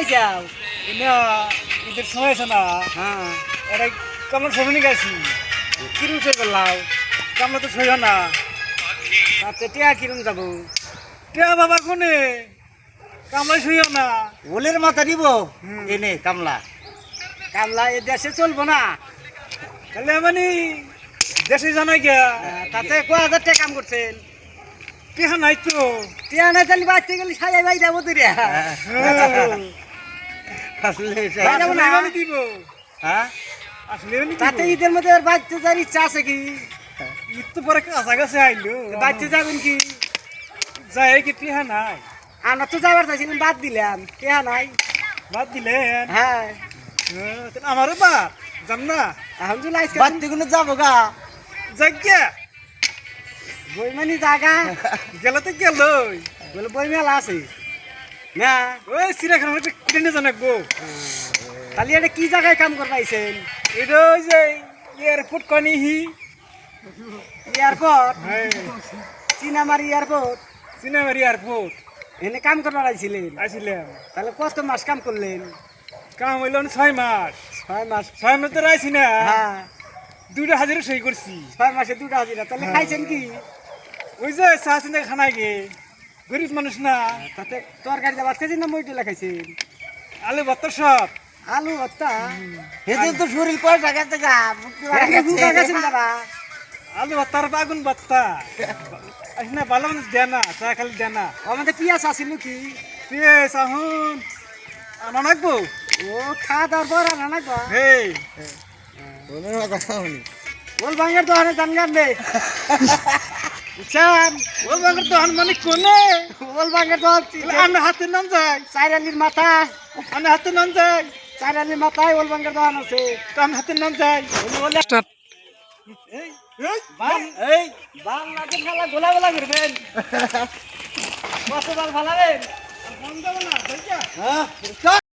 আইসাও না ঈদের সময় আছে না হ্যাঁ। এটা সবাই নিয়ে গেছি কিরম সই করলাও কামলা তো সইও না তাতে টিয়া কিরম যাব? টিয়া বাবা কোনে? কামলা সইও না ওলের মাথা দিব। এনে কামলা। কামলা এ দেশে চলবো না। তাহলে মানে দেশে জানাই গিয়া। তাতে ক হাজার টাকা কাম করছেন টিয়া নাই তো। টিয়া না তাহলে বাঁচতে গেলে সাজাই বাই যাব তুই আসলে তাতে ঈদের মধ্যে আর বাঁচতে যাওয়ার ইচ্ছা আছে কি? ঈদ তো পরে কাছাকাছি আইলো। বাঁচতে যাবেন কি? যাই কি টিয়া নাই? আমরা তো যাবার চাইছিলাম বাদ দিলাম। টিয়া নাই। বাদ দিলেন? হ্যাঁ। হ্যাঁ, আমারও বাদ। যাম না? আজকে বাড়তে কোনো যাব গা? যাজ্ঞা বইমানি জাগা গেলে তো গেলই। বলে বই মেলা আছে। না ওই চিড়িয়াখানা কিনে জানা গো তাহলে এটা কি জায়গায় কাম করবাইছেন? এটা ওই যে এয়ারপোর্ট কনি হি এয়ারপোর্ট? হ্যাঁ। চিনামারি এয়ারপোর্ট? সিনেমারি এয়ারপোর্ট। এনে কাম করবার আইছিলেন? আসিলাম তাহলে কত মাস কাম করলেন? কাম হইল ছয় মাস। ছয় মাস। ছয় মাস তো রাইছি না। হ্যাঁ। দুইটা হাজারে সই করছি। ছয় মাসে দুটো হাজিরা। তাহলে হ্যাঁ। খাইছেন কি? ওই যে চা খানা গে গরিব মানুষ না তাতে তরকারি ভাত খাইছেন না মই টেলা খাইছেন আলু ভত্তর সব। আলু ভর্তা? এদের তো শরীর পয়সা গা গেছেন তারা। আলু ভত্তার বাগুন ভত্তা আসি না ভালো মানুষ দেয় না চা খালি দেয় না। আমাদের পিয়াজ আসিল কি পিয়ে চাহুন আনা নাকবো ও খাওয়া দাওয়ার পর আনা না গো হেই। ওল ভাঙের দোকানে জান গান দে বুঝছেন ও বাঙার তো হান মানে কোনে ওল ভাঙের দোকান আমি হাতে নাম যাই চাইরালির মাথা। আমি হাতে নাম যাই চাইরালির মাথায় ওল ভাঙের দোকান আছে। তো আমি হাতে নাম যাই এই বাল এই বাল লাগে খেলা গোলা গোলা করবেন? কত বাল বন্ধ না হ্যাঁ।